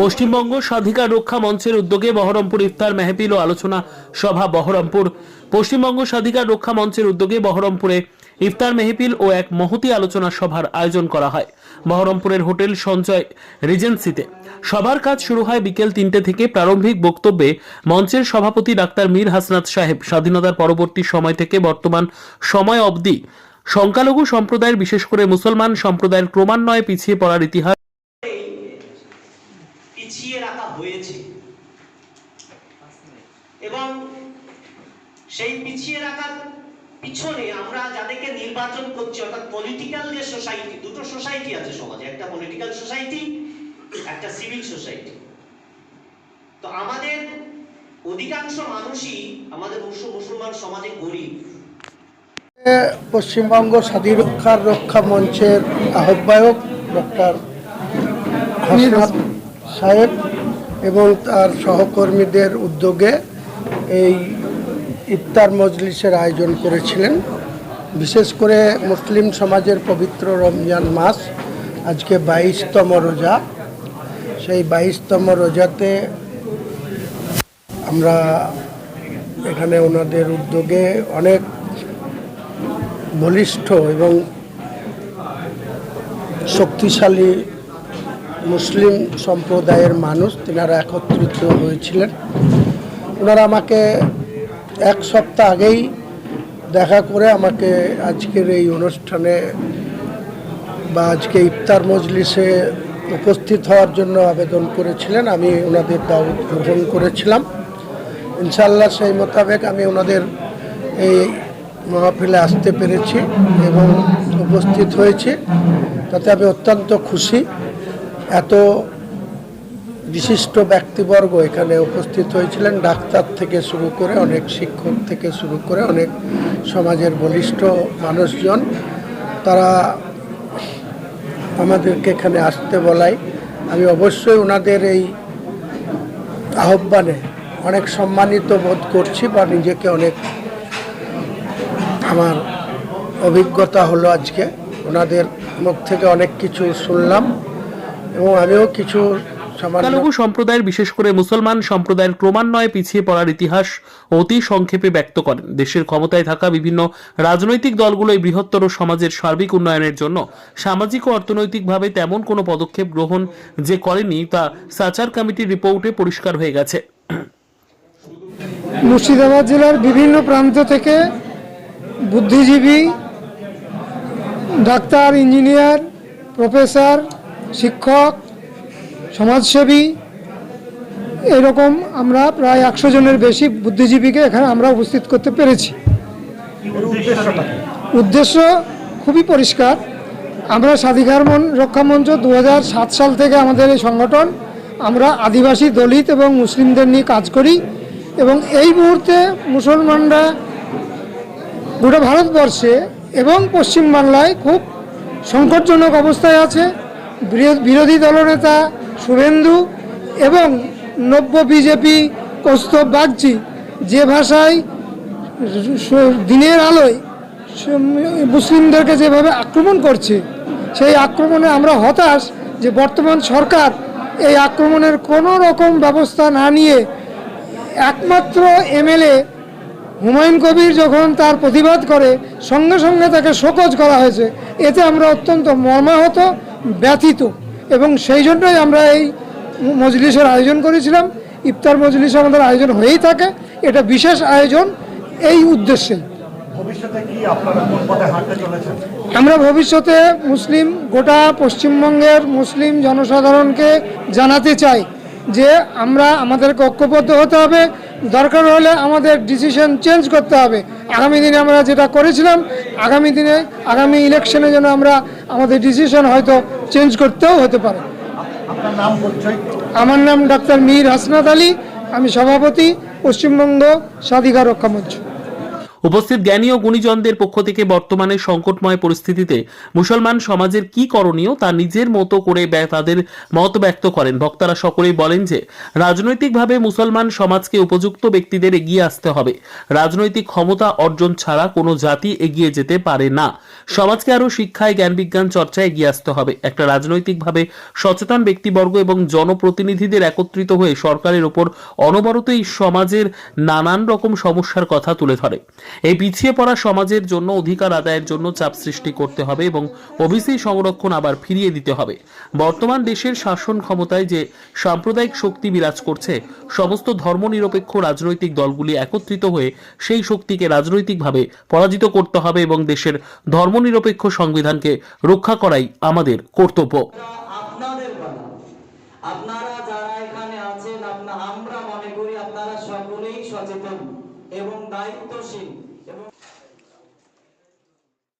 পশ্চিমবঙ্গ স্বাধিকার রক্ষা মঞ্চের উদ্যোগে বহরমপুর ইফতার মেহফিল ও আলোচনা সভা বহরমপুর। পশ্চিমবঙ্গ স্বাধিকার রক্ষা মঞ্চের উদ্যোগে বহরমপুরে ইফতার মেহফিল ও এক মহতি আলোচনা সভার আয়োজন করা হয়। বহরমপুরের হোটেল সঞ্চয় রিজেন্সিতে। সভার কাজ শুরু হয় বিকেল তিনটে থেকে। প্রারম্ভিক বক্তব্যে মঞ্চের সভাপতি ডাক্তার মীর হাসনাত সাহেব। স্বাধীনতার পরবর্তী সময় থেকে বর্তমান সময় অবধি সংখ্যালঘু সম্প্রদায়ের, বিশেষ করে মুসলমান সম্প্রদায়ের ক্রমান্বয়ে পিছিয়ে পড়ার ইতিহাস পিছিয়ে রাখা হয়েছে। এবং সেই পিছিয়ে রাখার পিছনে আমরা যাদেরকে নির্বাচন করছি অর্থাৎ পলিটিক্যাল যে সোসাইটি দুটো সোসাইটি আছে সমাজে একটা পলিটিক্যাল সোসাইটি একটা সিভিল সোসাইটি তো আমাদের অধিকাংশ মানুষই আমাদের মুসল- মুসলমান সমাজে গরিব। পশ্চিমবঙ্গ স্বাধীনতার রক্ষা মঞ্চের আহ্বায়ক ডক্টর সাহেব এবং তার সহকর্মীদের উদ্যোগে এই ইফতার মজলিসের আয়োজন করেছিলেন। বিশেষ করে মুসলিম সমাজের পবিত্র রমজান মাস, আজকে বাইশতম রোজা। সেই বাইশতম রোজাতে আমরা এখানে ওনাদের উদ্যোগে অনেক বলিষ্ঠ এবং শক্তিশালী মুসলিম সম্প্রদায়ের মানুষ, তেনারা একত্রিত হয়েছিলেন। ওনারা আমাকে এক সপ্তাহ আগেই দেখা করে আমাকে আজকের এই অনুষ্ঠানে বা আজকে ইফতার মজলিসে উপস্থিত হওয়ার জন্য আবেদন করেছিলেন। আমি ওনাদের দাওয়াত গ্রহণ করেছিলাম। ইনশাল্লাহ সেই মোতাবেক আমি ওনাদের এই মাহফিলে আসতে পেরেছি এবং উপস্থিত হয়েছি। তাতে আমি অত্যন্ত খুশি। এত বিশিষ্ট ব্যক্তিবর্গ এখানে উপস্থিত হয়েছিলেন, ডাক্তার থেকে শুরু করে অনেক শিক্ষক থেকে শুরু করে অনেক সমাজের বলিষ্ঠ মানুষজন। তারা আমাদেরকে এখানে আসতে বলাই, আমি অবশ্যই ওনাদের এই আহ্বানে অনেক সম্মানিত বোধ করছি বা নিজেকে অনেক আমার অভিজ্ঞতা হলো আজকে। ওনাদের মুখ থেকে অনেক কিছু শুনলাম। এবং আমিও কিছু সংখ্যালঘু সম্প্রদায়ের বিশেষ করে মুসলমান সম্প্রদায়ের ক্রমান্বয়ে পিছিয়ে পড়ার ইতিহাস অতি সংক্ষেপে ব্যক্ত করেন। দেশের ক্ষমতায় থাকা বিভিন্ন রাজনৈতিক দলগুলো এই বৃহত্তর সমাজের সার্বিক উন্নয়নের জন্য সামাজিক ও অর্থনৈতিকভাবে তেমন কোনো পদক্ষেপ গ্রহণ যে করেনি তা সাচার কমিটির রিপোর্টে পরিষ্কার হয়ে গেছে। মুর্শিদাবাদ জেলার বিভিন্ন প্রান্ত থেকে বুদ্ধিজীবী ডাক্তার ইঞ্জিনিয়ার প্রফেসর শিক্ষক সমাজসেবী এরকম আমরা প্রায় একশো জনের বেশি বুদ্ধিজীবীকে এখানে আমরা উপস্থিত করতে পেরেছি। উদ্দেশ্য খুবই পরিষ্কার। আমরা স্বাধিকার মন রক্ষা মঞ্চ দু সাল থেকে আমাদের এই সংগঠন আমরা আদিবাসী দলিত এবং মুসলিমদের নিয়ে কাজ করি এবং এই মুহূর্তে মুসলমানরা গোটা ভারতবর্ষে এবং পশ্চিমবাংলায় খুব সংকটজনক অবস্থায় আছে। বিরোধী দলনেতা শুভেন্দু এবং নব্য বিজেপি কৌস্তব বাগচি যে ভাষায় দিনের আলোয় মুসলিমদেরকে যেভাবে আক্রমণ করছে, সেই আক্রমণে আমরা হতাশ যে বর্তমান সরকার এই আক্রমণের কোনো রকম ব্যবস্থা না নিয়ে একমাত্র এমএলএ হুমায়ুন কবির যখন তার প্রতিবাদ করে, সঙ্গে সঙ্গে তাকে শোকজ করা হয়েছে। এতে আমরা অত্যন্ত মর্মাহত ব্যথিত। এবং সেই জন্যই আমরা এই মজলিসের আয়োজন করেছিলাম। ইফতার মজলিস আমাদের আয়োজন হয়েই থাকে। এটা বিশেষ আয়োজন এই উদ্দেশ্যে। আমরা ভবিষ্যতে মুসলিম গোটা পশ্চিমবঙ্গের মুসলিম জনসাধারণকে জানাতে চাই যে আমরা আমাদেরকে ঐক্যবদ্ধ হতে হবে। দরকার হলে আমাদের ডিসিশন চেঞ্জ করতে হবে। আগামী দিনে আমরা যেটা করেছিলাম আগামী দিনে আগামী ইলেকশনে যেন আমরা আমাদের ডিসিশন হয়তো চেঞ্জ করতেও হতে পারে। আমার নাম ডাক্তার মীর হাসনাত আলী আমি সভাপতি পশ্চিমবঙ্গ স্বাধিকার রক্ষা মঞ্চ। উপস্থিত জ্ঞানী ও গুণীজনদের পক্ষ থেকে বর্তমানে সংকটময় পরিস্থিতিতে মুসলমান সমাজের কি করণীয় তা নিজের মতো করে তাদের মত ব্যক্ত করেন। বক্তারা সকলেই বলেন যে, রাজনৈতিকভাবে মুসলমান সমাজকে উপযুক্ত ব্যক্তিদের এগিয়ে আসতে হবে। রাজনৈতিক ক্ষমতা অর্জন ছাড়া কোনো জাতি এগিয়ে যেতে পারে না। সমাজকে আরও শিক্ষায় জ্ঞান বিজ্ঞান চর্চায় এগিয়ে আসতে হবে। একটা রাজনৈতিকভাবে সচেতন ব্যক্তিবর্গ এবং জনপ্রতিনিধিদের একত্রিত হয়ে সরকারের ওপর অনবরত এই সমাজের নানান রকম সমস্যার কথা তুলে ধরে। এই পিছিয়ে পড়া সমাজের জন্য অধিকার আদায়ের জন্য চাপ সৃষ্টি করতে হবে এবং ওবিসি সংরক্ষণ আবার ফিরিয়ে দিতে হবে। বর্তমান দেশের শাসন ক্ষমতায় যে সাম্প্রদায়িক শক্তি বিরাজ করছে, সমস্ত ধর্মনিরপেক্ষ রাজনৈতিক দলগুলি একত্রিত হয়ে সেই শক্তিকে রাজনৈতিকভাবে পরাজিত করতে হবে এবং দেশের ধর্মনিরপেক্ষ সংবিধানকে রক্ষা করাই আমাদের কর্তব্য। আপনারা যারা এখানে আছেন আমরা মনে করি আপনারা সকলেই সচেতন। এবং দায়িত্বশীল